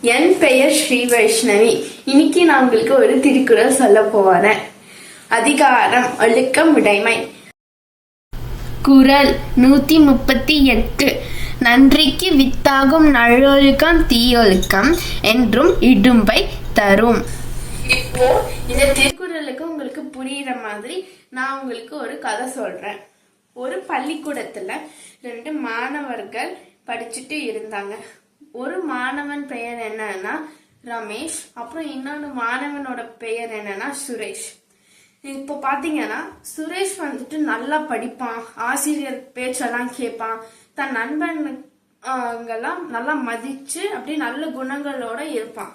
என் பெயர் ஸ்ரீ வைஷ்ணவி. இன்னைக்கு நான் உங்களுக்கு ஒரு திருக்குறள் சொல்ல போறேன். அதிகாரம் ஒழுக்கம் உடைமை. குறள் நூத்தி முப்பத்தி எட்டு. நன்றிக்கு வித்தாகும் நல்லொழுக்கம் தீயொழுக்கம் என்றும் இடும்பை தரும். இப்போ இந்த திருக்குறளுக்கு உங்களுக்கு புரியுற மாதிரி நான் உங்களுக்கு ஒரு கதை சொல்றேன். ஒரு பள்ளிக்கூடத்துல ரெண்டு மாணவர்கள் படிச்சுட்டு இருந்தாங்க. ஒரு மாணவன் பெயர் என்னன்னா ரமேஷ் அப்புறம் இன்னொரு மாணவனோட பெயர் என்னன்னா சுரேஷ். இப்போ பார்த்தீங்கன்னா சுரேஷ் வந்துட்டு நல்லா படிப்பான் ஆசிரியர் பேச்செல்லாம் கேட்பான் தன் நண்பனுங்கெல்லாம் நல்லா மதிச்சு அப்படியே நல்ல குணங்களோட இருப்பான்.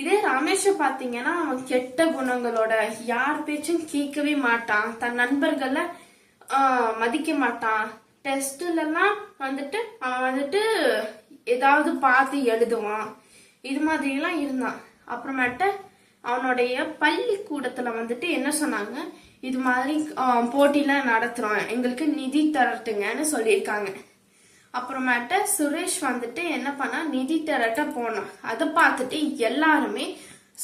இதே ரமேஷை பார்த்தீங்கன்னா அவன் கெட்ட குணங்களோட யார் பேச்சும் கேட்கவே மாட்டான். தன் நண்பர்களை மதிக்க மாட்டான். டெஸ்ட்லலாம் வந்துட்டு அவன் வந்துட்டு ஏதாவது பார்த்து எழுதுவான். இது மாதிரிலாம் இருந்தான். அப்புறமேட்ட அவனுடைய பள்ளிக்கூடத்தில் வந்துட்டு என்ன சொன்னாங்க? இது மாதிரி போட்டிலாம் நடத்துகிறோம் எங்களுக்கு நிதி தரட்டுங்கன்னு சொல்லியிருக்காங்க. அப்புறமேட்ட சுரேஷ் வந்துட்டு என்ன பண்ணா? நிதி திரட்ட போனான். அதை பார்த்துட்டு எல்லாருமே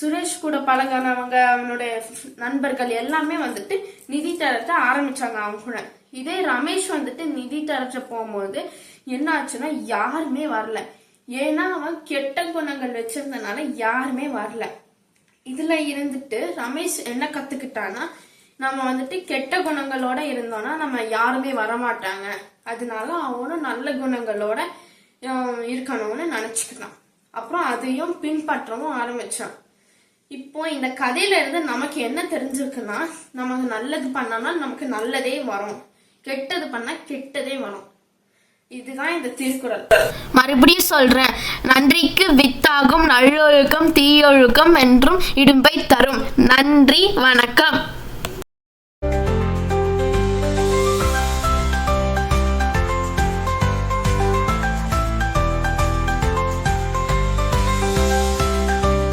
சுரேஷ் கூட பழகினவங்க அவனுடைய நண்பர்கள் எல்லாமே வந்துட்டு நிதி திரட்ட ஆரம்பிச்சாங்க அவன் கூட. இதே ரமேஷ் வந்துட்டு நிதி திரட்ட போகும்போது என்ன ஆச்சுன்னா யாருமே வரல. ஏன்னா அவன் கெட்ட குணங்கள் வச்சிருந்தனால யாருமே வரல. இதுல இருந்துட்டு ரமேஷ் என்ன கத்துக்கிட்டான்னா நம்ம வந்துட்டு கெட்ட குணங்களோட இருந்தோம்னா நம்ம யாருமே வரமாட்டாங்க. அதனால அவனும் நல்ல குணங்களோட இருக்கணும்னு நினைச்சுக்கிட்டான். அப்புறம் அதையும் பின்பற்றவும் ஆரம்பிச்சான். இப்போ இந்த கதையில இருந்து நமக்கு என்ன தெரிஞ்சிருக்குன்னா நமக்கு நல்லது பண்ணோம்னா நமக்கு நல்லதே வரும். கெட்டது பண்ணா கெட்டதே வரும் இதுதான் இந்த திருக்குறள். மறுபடியும் சொல்றேன். நன்றிக்கு வித்தாகும் நல்லொழுக்கம் தீயொழுக்கம் என்றும் இடும்பை தரும். நன்றி வணக்கம்.